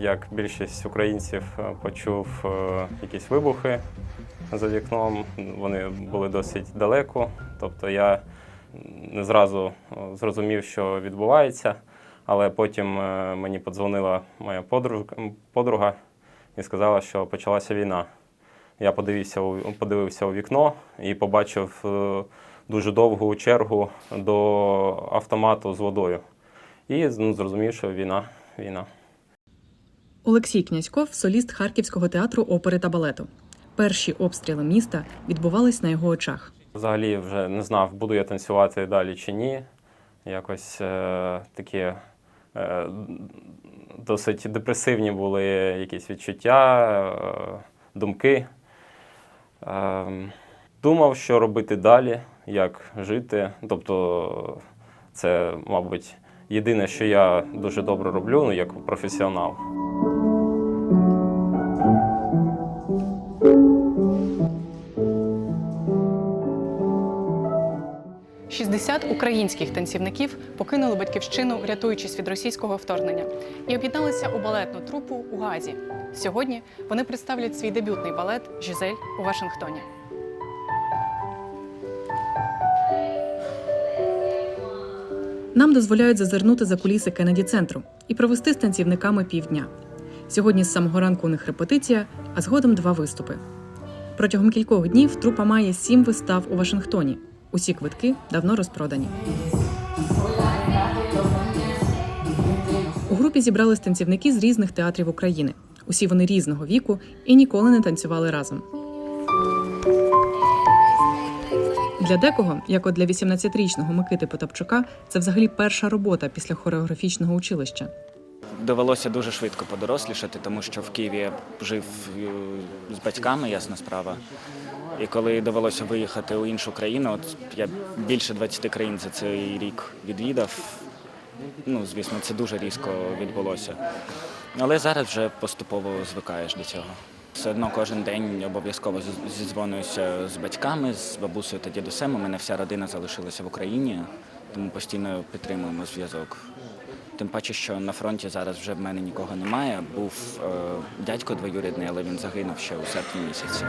як більшість українців, е, почув е, якісь вибухи за вікном. Вони були досить далеко. Тобто я не зразу е, зрозумів, що відбувається, але потім мені подзвонила моя подруга, і сказала, що почалася війна. Я подивився у, подивився у вікно і побачив дуже довгу чергу до автомату з водою. І ну, зрозумів, що війна, війна. Олексій Князьков соліст Харківського театру опери та балету. Перші обстріли міста відбувались на його очах. Взагалі вже не знав, буду я танцювати далі чи ні. Якось е, такі е, досить депресивні були якісь відчуття, е, думки. Е, думав, що робити далі, як жити. Тобто, це, мабуть, єдине, що я дуже добре роблю, ну, як професіонал. – 60 українських танцівників покинули батьківщину, рятуючись від російського вторгнення, і об'єдналися у балетну трупу у Газі. Сьогодні вони представлять свій дебютний балет Жизель у Вашингтоні. Нам дозволяють зазирнути за куліси Кеннеді центру і провести з танцівниками півдня. Сьогодні з самого ранку у них репетиція, а згодом два виступи. Протягом кількох днів трупа має сім вистав у Вашингтоні. Усі квитки давно розпродані. У групі зібрались танцівники з різних театрів України. Усі вони різного віку і ніколи не танцювали разом. Для декого, як от для 18-річного Микити Потапчука, це взагалі перша робота після хореографічного училища. Довелося дуже швидко подорослішати, тому що в Києві жив е, з батьками, ясна справа. І коли довелося виїхати у іншу країну, от я більше 20 країн за цей рік відвідав. Ну, звісно, це дуже різко відбулося. Але зараз вже поступово звикаєш до цього. Все одно кожен день обов'язково зі- з батьками, з бабусею та дідусем. У мене вся родина залишилася в Україні, тому постійно підтримуємо зв'язок. Тим паче, що на фронті зараз вже в мене нікого немає. Був е, дядько двоюрідний, але він загинув ще у серпні місяці.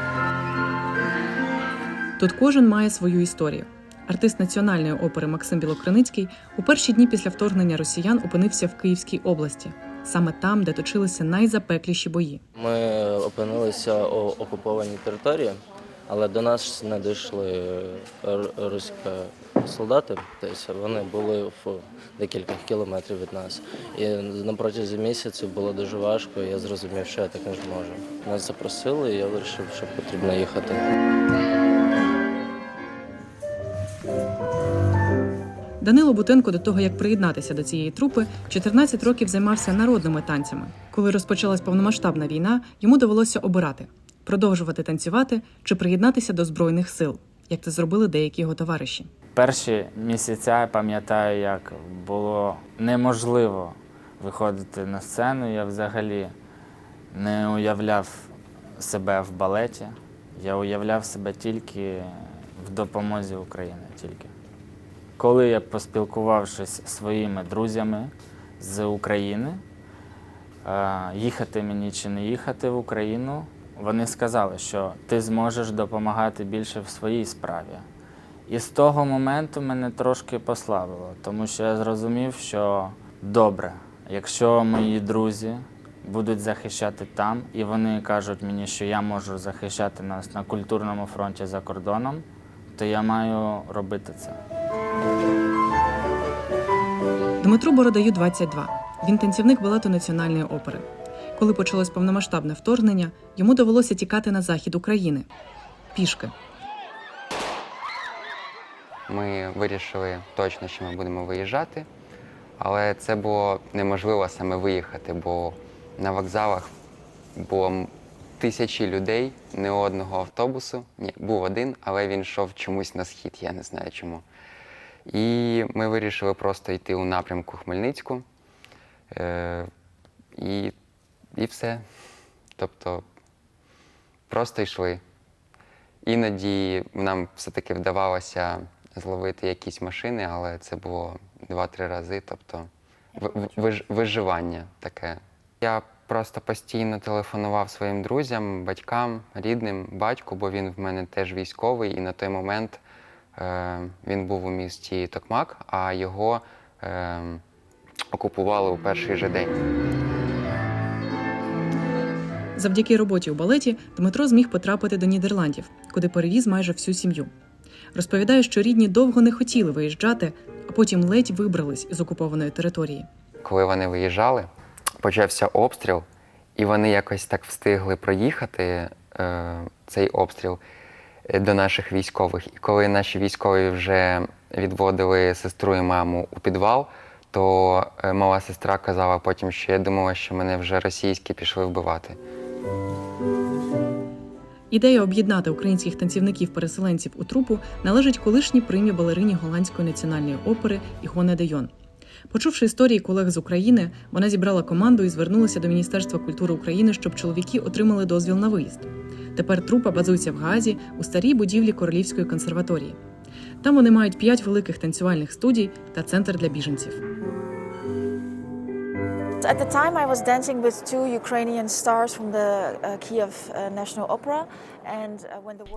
Тут кожен має свою історію. Артист національної опери Максим Білокриницький у перші дні після вторгнення росіян опинився в Київській області, саме там, де точилися найзапекліші бої. Ми опинилися у окупованій території, але до нас не дійшли р- руські солдати. Тобто вони були в декілька кілометрів від нас. І на протязі місяців було дуже важко. і Я зрозумів, що я так не зможу. Нас запросили, і я вирішив, що потрібно їхати. Данило Бутенко до того, як приєднатися до цієї трупи, 14 років займався народними танцями. Коли розпочалась повномасштабна війна, йому довелося обирати продовжувати танцювати чи приєднатися до збройних сил, як це зробили деякі його товариші. Перші місяця я пам'ятаю, як було неможливо виходити на сцену. Я взагалі не уявляв себе в балеті. Я уявляв себе тільки в допомозі України. Тільки. Коли я поспілкувавшись зі своїми друзями з України, е, їхати мені чи не їхати в Україну, вони сказали, що ти зможеш допомагати більше в своїй справі. І з того моменту мене трошки послабило, тому що я зрозумів, що добре, якщо мої друзі будуть захищати там, і вони кажуть мені, що я можу захищати нас на культурному фронті за кордоном, то я маю робити це. Дмитру Бородаю 22. Він танцівник балету Національної опери. Коли почалось повномасштабне вторгнення, йому довелося тікати на захід України пішки. Ми вирішили точно, що ми будемо виїжджати, але це було неможливо саме виїхати, бо на вокзалах було тисячі людей, не одного автобусу. Ні, був один, але він йшов чомусь на схід, я не знаю чому. І ми вирішили просто йти у напрямку Хмельницьку. Е- і, і все. Тобто просто йшли. Іноді нам все-таки вдавалося зловити якісь машини, але це було два-три рази. Тобто ви- ви- виж- виживання таке. Я просто постійно телефонував своїм друзям, батькам, рідним, батьку, бо він в мене теж військовий, і на той момент е, він був у місті Токмак, а його е, окупували у перший же день. Завдяки роботі у балеті Дмитро зміг потрапити до Нідерландів, куди перевіз майже всю сім'ю. Розповідає, що рідні довго не хотіли виїжджати, а потім ледь вибрались із окупованої території. Коли вони виїжджали, почався обстріл, і вони якось так встигли проїхати е, цей обстріл е, до наших військових. І коли наші військові вже відводили сестру і маму у підвал, то е, мала сестра казала потім, що я думала, що мене вже російські пішли вбивати. Ідея об'єднати українських танцівників-переселенців у трупу належить колишній примі балерині голландської національної опери Ігоне де. Почувши історії колег з України, вона зібрала команду і звернулася до Міністерства культури України, щоб чоловіки отримали дозвіл на виїзд. Тепер трупа базується в Гаазі у старій будівлі Королівської консерваторії. Там вони мають п'ять великих танцювальних студій та центр для біженців. At the time, I was dancing with two Ukrainian stars from the uh, Kiev uh, National Opera,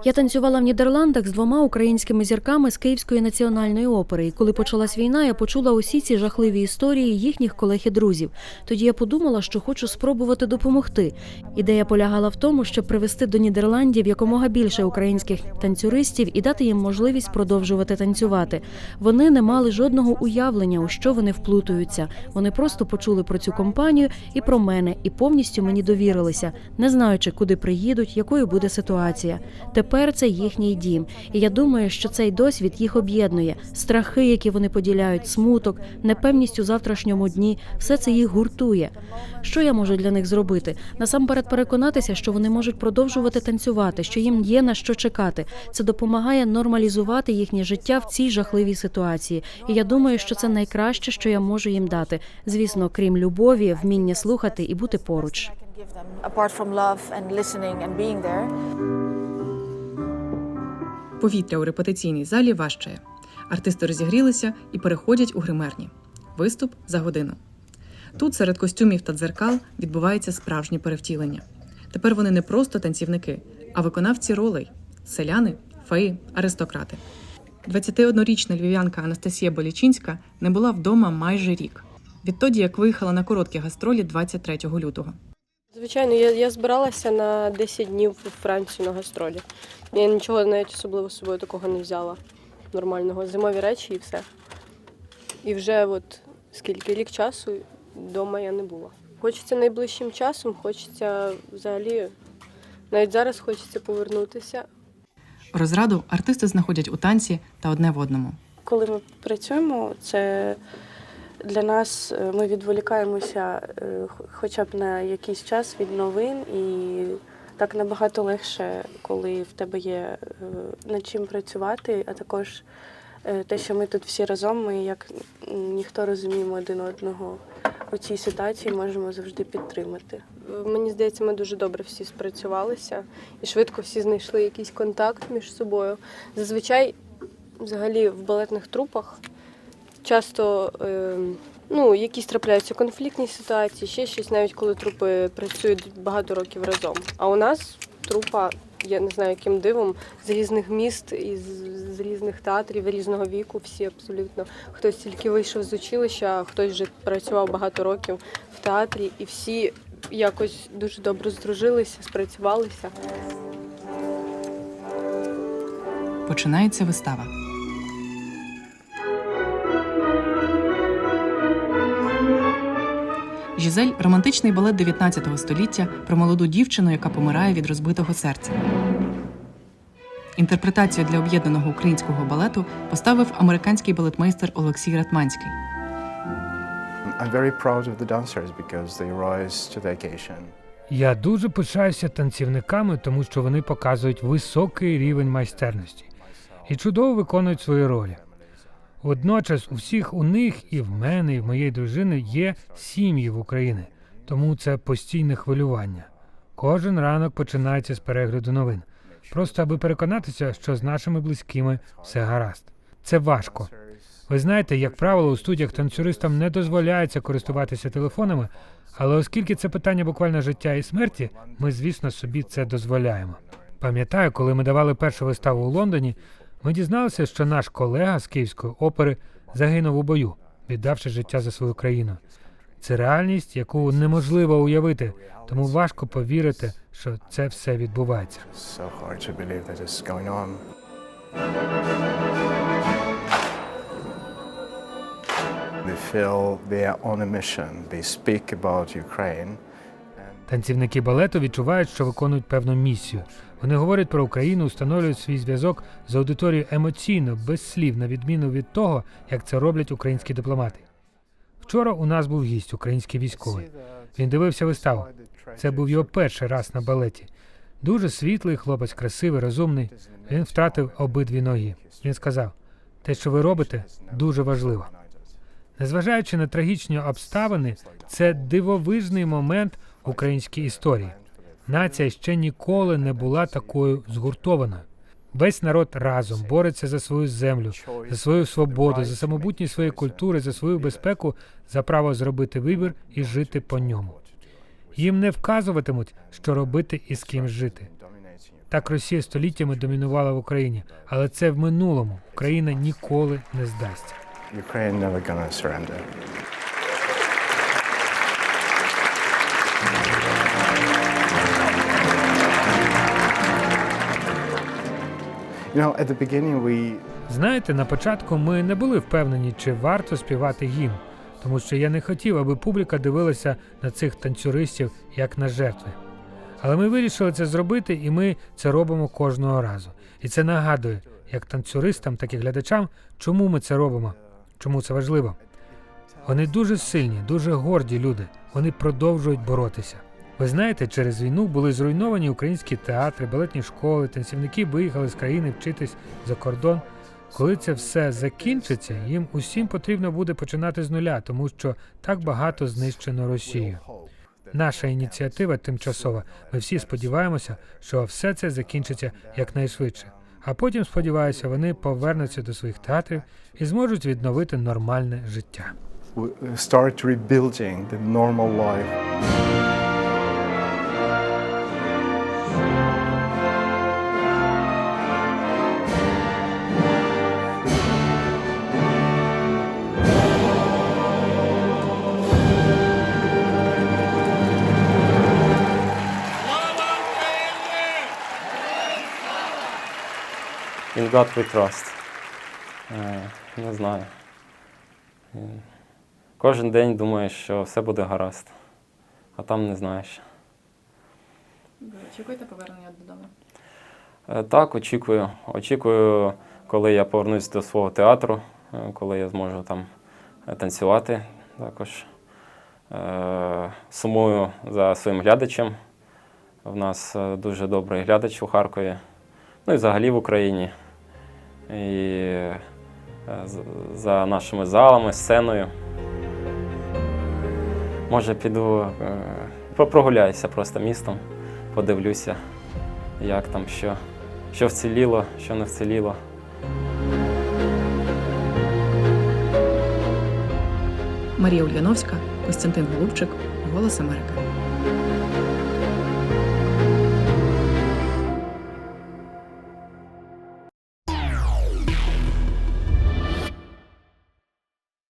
Я танцювала в Нідерландах з двома українськими зірками з Київської національної опери. І коли почалась війна, я почула усі ці жахливі історії їхніх колег і друзів. Тоді я подумала, що хочу спробувати допомогти. Ідея полягала в тому, щоб привезти до Нідерландів якомога більше українських танцюристів і дати їм можливість продовжувати танцювати. Вони не мали жодного уявлення, у що вони вплутуються. Вони просто почули про цю компанію і про мене, і повністю мені довірилися, не знаючи, куди приїдуть, якою буде ситуація. Тепер це їхній дім, і я думаю, що цей досвід їх об'єднує. Страхи, які вони поділяють, смуток, непевність у завтрашньому дні все це їх гуртує. Що я можу для них зробити? Насамперед переконатися, що вони можуть продовжувати танцювати, що їм є на що чекати. Це допомагає нормалізувати їхнє життя в цій жахливій ситуації. І я думаю, що це найкраще, що я можу їм дати. Звісно, крім любові, вміння слухати і бути поруч. Give them, apart from love and listening and being there. Повітря у репетиційній залі важчає. Артисти розігрілися і переходять у гримерні. Виступ за годину. Тут серед костюмів та дзеркал відбувається справжнє перевтілення. Тепер вони не просто танцівники, а виконавці ролей селяни, феї, аристократи. 21-річна львів'янка Анастасія Болічинська не була вдома майже рік. Відтоді, як виїхала на короткі гастролі 23 лютого. Звичайно, я, я збиралася на 10 днів у Францію на гастролі. Я нічого навіть особливо з собою такого не взяла. Нормального. Зимові речі і все. І вже от скільки рік часу вдома я не була. Хочеться найближчим часом, хочеться взагалі, навіть зараз хочеться повернутися. Розраду артисти знаходять у танці та одне в одному. Коли ми працюємо, це для нас е, ми відволікаємося е, хоча б на якийсь час від новин, і так набагато легше, коли в тебе є е, над чим працювати, а також те, що ми тут всі разом, ми як ніхто розуміємо один одного у цій ситуації, можемо завжди підтримати. Мені здається, ми дуже добре всі спрацювалися і швидко всі знайшли якийсь контакт між собою. Зазвичай, взагалі, в балетних трупах часто е, ну, якісь трапляються конфліктні ситуації, ще щось, навіть коли трупи працюють багато років разом. А у нас трупа, я не знаю, яким дивом, з різних міст, із з різних театрів, різного віку, всі абсолютно. Хтось тільки вийшов з училища, хтось вже працював багато років в театрі, і всі якось дуже добре здружилися, спрацювалися. Починається вистава. Жизель романтичний балет 19 століття про молоду дівчину, яка помирає від розбитого серця. Інтерпретацію для об'єднаного українського балету поставив американський балетмейстер Олексій Ратманський. I'm very proud of the dancers because they rise to the occasion. Я дуже пишаюся танцівниками, тому що вони показують високий рівень майстерності і чудово виконують свої ролі. Водночас у всіх у них і в мене, і в моєї дружини є сім'ї в Україні, тому це постійне хвилювання. Кожен ранок починається з перегляду новин, просто аби переконатися, що з нашими близькими все гаразд. Це важко. Ви знаєте, як правило, у студіях танцюристам не дозволяється користуватися телефонами, але оскільки це питання буквально життя і смерті, ми, звісно, собі це дозволяємо. Пам'ятаю, коли ми давали першу виставу у Лондоні, ми дізналися, що наш колега з Київської опери загинув у бою, віддавши життя за свою країну. Це реальність, яку неможливо уявити, тому важко повірити, що це все відбувається. They feel they are on a mission. They speak about Ukraine. Танцівники балету відчувають, що виконують певну місію. Вони говорять про Україну, встановлюють свій зв'язок з аудиторією емоційно, без слів, на відміну від того, як це роблять українські дипломати. Вчора у нас був гість, український військовий. Він дивився виставу. Це був його перший раз на балеті. Дуже світлий хлопець, красивий, розумний. Він втратив обидві ноги. Він сказав: те, що ви робите, дуже важливо. Незважаючи на трагічні обставини, це дивовижний момент українській історії. Нація ще ніколи не була такою згуртованою. Весь народ разом бореться за свою землю, за свою свободу, за самобутність своєї культури, за свою безпеку, за право зробити вибір і жити по ньому. Їм не вказуватимуть, що робити і з ким жити. Так Росія століттями домінувала в Україні, але це в минулому. Україна ніколи не здасться. Знаєте, на початку ми не були впевнені, чи варто співати гімн, тому що я не хотів, аби публіка дивилася на цих танцюристів як на жертви. Але ми вирішили це зробити, і ми це робимо кожного разу. І це нагадує, як танцюристам, так і глядачам, чому ми це робимо, чому це важливо. Вони дуже сильні, дуже горді люди. Вони продовжують боротися. Ви знаєте, через війну були зруйновані українські театри, балетні школи, танцівники виїхали з країни вчитись за кордон. Коли це все закінчиться, їм усім потрібно буде починати з нуля, тому що так багато знищено Росією. Наша ініціатива тимчасова. Ми всі сподіваємося, що все це закінчиться якнайшвидше. А потім, сподіваюся, вони повернуться до своїх театрів і зможуть відновити нормальне життя. we start rebuilding the normal life. God we trust. Е, Не знаю. Е, Кожен день думаєш, що все буде гаразд, а там не знаєш. Очікуєте повернення додому? Е, Так, очікую. Очікую, коли я повернусь до свого театру, коли я зможу там танцювати також. Сумую за своїм глядачем. В нас дуже добрий глядач у Харкові, ну і взагалі в Україні. І е, за нашими залами, сценою. Може, піду е, прогуляюся просто містом, подивлюся, як там що, що вціліло, що не вціліло. Марія Ульяновська, Костянтин Голубчик, Голос Америки.